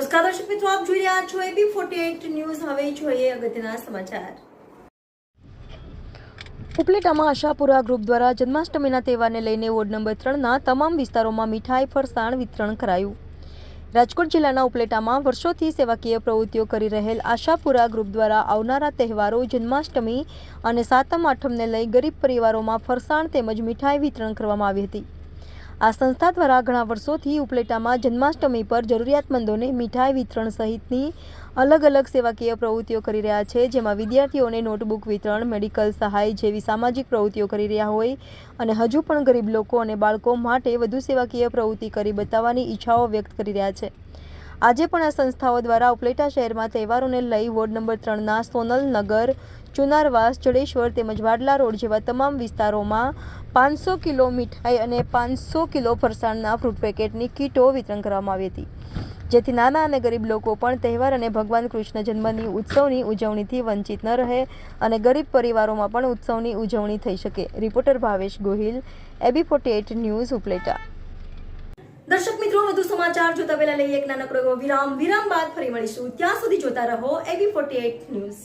નમસ્કાર દર્શક મિત્રો, આપ જોઈ રહ્યા છો એબી ફોર્ટી ન્યૂઝ. હવે જોઈએ અગત્યના સમાચાર. ઉપલેટામાં આશાપુરા ગ્રુપ દ્વારા જન્માષ્ટમીના તહેવારને લઈને વોર્ડ નંબર ત્રણના તમામ વિસ્તારોમાં મીઠાઈ, ફરસાણ વિતરણ કરાયું. રાજકોટ જિલ્લાના ઉપલેટામાં વર્ષોથી સેવાકીય પ્રવૃત્તિઓ કરી રહેલ આશાપુરા ગ્રુપ દ્વારા આવનારા તહેવારો જન્માષ્ટમી અને સાતમ, આઠમને લઈ ગરીબ પરિવારોમાં ફરસાણ તેમજ મીઠાઈ વિતરણ કરવામાં આવી હતી. આ સંસ્થા દ્વારા ઘણા વર્ષોથી ઉપલેટામાં જન્માષ્ટમી પર જરૂરિયાતમંદોને મીઠાઈ વિતરણ સહિતની અલગ અલગ સેવાકીય પ્રવૃત્તિઓ કરી રહ્યા છે, જેમાં વિદ્યાર્થીઓને નોટબુક વિતરણ, મેડિકલ સહાય જેવી સામાજિક પ્રવૃત્તિઓ કરી રહ્યા હોય અને હજુ પણ ગરીબ લોકો અને બાળકો માટે વધુ સેવાકીય પ્રવૃત્તિ કરી બતાવવાની ઈચ્છાઓ વ્યક્ત કરી રહ્યા છે. આજે પણ આ સંસ્થાઓ દ્વારા ઉપલેટા શહેરમાં તહેવારોને લઈ વોર્ડ નંબર ત્રણના સોનલ નગર ચુનારવાસ, જડેશ્વર તેમજ વાડલા રોડ જેવા તમામ વિસ્તારોમાં પાંચસો કિલો મીઠાઈ અને પાંચસો કિલો ફરસાણના ફ્રૂટ પેકેટની કીટો વિતરણ કરવામાં આવી હતી. જેથી નાના અને ગરીબ લોકો પણ તહેવાર અને ભગવાન કૃષ્ણ જન્મની ઉત્સવની ઉજવણીથી વંચિત ન રહે અને ગરીબ પરિવારોમાં પણ ઉત્સવની ઉજવણી થઈ શકે. Reporter Bhavesh Gohil, AB forty news Upleta. દર્શક મિત્રો, વધુ સમાચાર જોતા પહેલા લઈએ એક નાનકડો એવો વિરામ. વિરામ બાદ ફરી મળીશું. ત્યાં સુધી જોતા રહો એબી ફોર્ટી ન્યૂઝ